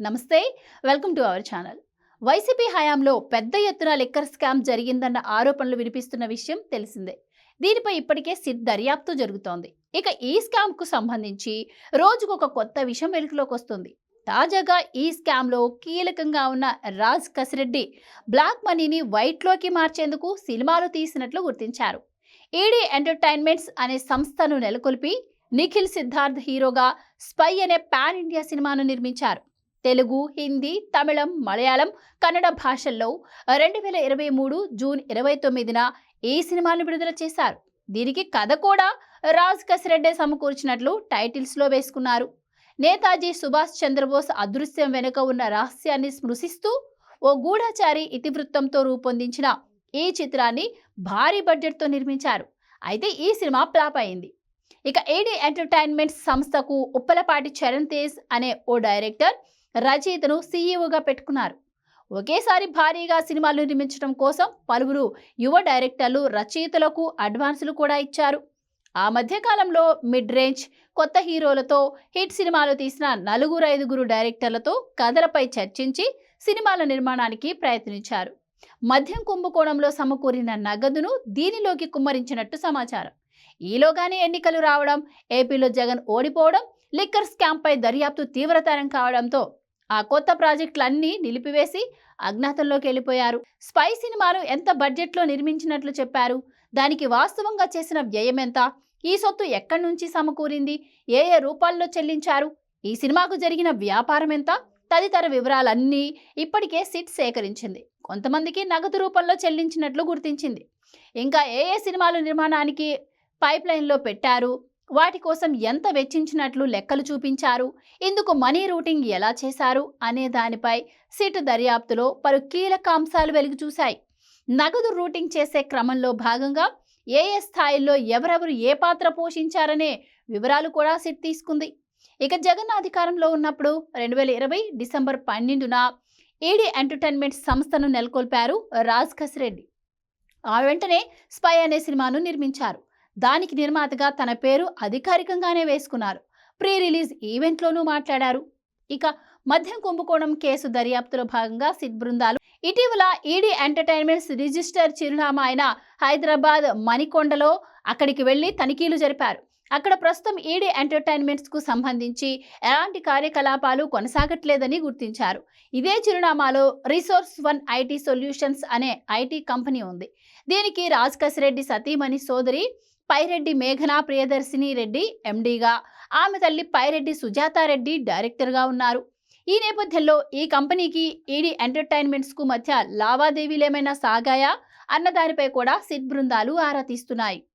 నమస్తే welcome to our channel. YCP హయాంలో పెద్ద ఎత్తున లిక్కర్ స్కామ్ జరిగిందన్న ఆరోపణలు వినిపిస్తున్న విషయం తెలిసిందే. దీనిపై ఇప్పటికే సిట్ దర్యాప్తు జరుగుతోంది. ఇక ఈ స్కామ్కు సంబంధించి రోజుకు ఒక కొత్త విషయం వెలుగులోకి వస్తుంది. తాజాగా ఈ స్కామ్లో కీలకంగా ఉన్న రాజ్ కసిరెడ్డి బ్లాక్ మనీని వైట్లోకి మార్చేందుకు సినిమాలు తీసినట్లు గుర్తించారు. ఈడీ ఎంటర్టైన్మెంట్స్ అనే సంస్థను నెలకొల్పి నిఖిల్ సిద్ధార్థ్ హీరోగా స్పై అనే పాన్ ఇండియా సినిమాను నిర్మించారు. తెలుగు హిందీ తమిళం మలయాళం కన్నడ భాషల్లో రెండు వేల ఇరవై మూడు జూన్ ఇరవై తొమ్మిదిన ఈ సినిమాను విడుదల చేశారు? దీనికి కథ కూడా రాజ్ కసిరెడ్డే సమకూర్చినట్లు టైటిల్స్లో వేసుకున్నారు. నేతాజీ సుభాష్ చంద్రబోస్ అదృశ్యం వెనుక ఉన్న రహస్యాన్ని స్మృశిస్తూ ఓ గూఢచారి ఇతివృత్తంతో రూపొందించిన ఈ చిత్రాన్ని భారీ బడ్జెట్తో నిర్మించారు. అయితే ఈ సినిమా ఫ్లాప్ అయింది. ఇక ఏడీ ఎంటర్టైన్మెంట్ సంస్థకు ఉప్పలపాటి చరణ్ తేజ్ అనే ఓ డైరెక్టర్ రచయితను సీఈఓగా పెట్టుకున్నారు. ఒకేసారి భారీగా సినిమాలు నిర్మించడం కోసం పలువురు యువ డైరెక్టర్లు రచయితలకు అడ్వాన్సులు కూడా ఇచ్చారు. ఆ మధ్యకాలంలో మిడ్ రేంజ్ కొత్త హీరోలతో హిట్ సినిమాలు తీసిన నలుగురు ఐదుగురు డైరెక్టర్లతో కథలపై చర్చించి సినిమాల నిర్మాణానికి ప్రయత్నించారు. మద్యం కుంభకోణంలో సమకూరిన నగదును దీనిలోకి కుమ్మరించినట్టు సమాచారం. ఈలోగానే ఎన్నికలు రావడం ఏపీలో జగన్ ఓడిపోవడం లిక్కర్ స్కామ్పై దర్యాప్తు తీవ్రతరం కావడంతో ఆ కొత్త ప్రాజెక్టులన్నీ నిలిపివేసి అజ్ఞాతంలోకి వెళ్ళిపోయారు. స్పై సినిమాను ఎంత బడ్జెట్లో నిర్మించినట్లు చెప్పారు? దానికి వాస్తవంగా చేసిన వ్యయం ఎంత? ఈ సొత్తు ఎక్కడి నుంచి సమకూరింది? ఏ ఏ రూపాల్లో చెల్లించారు? ఈ సినిమాకు జరిగిన వ్యాపారం ఎంత? తదితర వివరాలన్నీ ఇప్పటికే సిట్ సేకరించింది. కొంతమందికి నగదు రూపంలో చెల్లించినట్లు గుర్తించింది. ఇంకా ఏ ఏ సినిమాలు నిర్మాణానికి పైప్లైన్లో పెట్టారు? వాటి కోసం ఎంత వెచ్చించినట్లు లెక్కలు చూపించారు? ఇందుకు మనీ రూటింగ్ ఎలా చేశారు? అనే దానిపై సిట్ దర్యాప్తులో పలు కీలక అంశాలు వెలుగు చూశాయి నగదు రూటింగ్ చేసే క్రమంలో భాగంగా ఏ ఏ స్థాయిల్లో ఎవరెవరు ఏ పాత్ర పోషించారనే వివరాలు కూడా సిట్ తీసుకుంది. ఇక జగన్ అధికారంలో ఉన్నప్పుడు రెండు వేల ఇరవై డిసెంబర్ పన్నెండున ఈడీ ఎంటర్టైన్మెంట్ సంస్థను నెలకొల్పారు రాజ్ కసిరెడ్డి ఆ వెంటనే స్పై అనే సినిమాను నిర్మించారు. దానికి నిర్మాతగా తన పేరు అధికారికంగానే వేసుకున్నారు. ప్రీ రిలీజ్ ఈవెంట్లోనూ మాట్లాడారు. ఇక మద్యం కుంభకోణం కేసు దర్యాప్తులో భాగంగా సిట్ బృందాలు ఇటీవల ఈడీ ఎంటర్టైన్మెంట్స్ రిజిస్టర్ చిరునామా అయిన హైదరాబాద్ మణికొండలో అక్కడికి వెళ్ళి తనిఖీలు జరిపారు. అక్కడ ప్రస్తుతం ఈడీ ఎంటర్టైన్మెంట్స్కు సంబంధించి ఎలాంటి కార్యకలాపాలు కొనసాగట్లేదని గుర్తించారు. ఇదే చిరునామాలో రిసోర్స్ వన్ ఐటీ సొల్యూషన్స్ అనే ఐటీ కంపెనీ ఉంది. దీనికి రాజ్ రెడ్డి సతీమణి సోదరి పైరెడ్డి మేఘనా ప్రియదర్శిని రెడ్డి ఎండీగా. ఆమె తల్లి పైరెడ్డి సుజాతారెడ్డి డైరెక్టర్గా ఉన్నారు. ఈ నేపథ్యంలో ఈ కంపెనీకి ఈడీ ఎంటర్టైన్మెంట్స్కు మధ్య లావాదేవీలేమైనా సాగాయా? అన్న దానిపై కూడా సిట్ బృందాలు ఆరా తీస్తున్నాయి.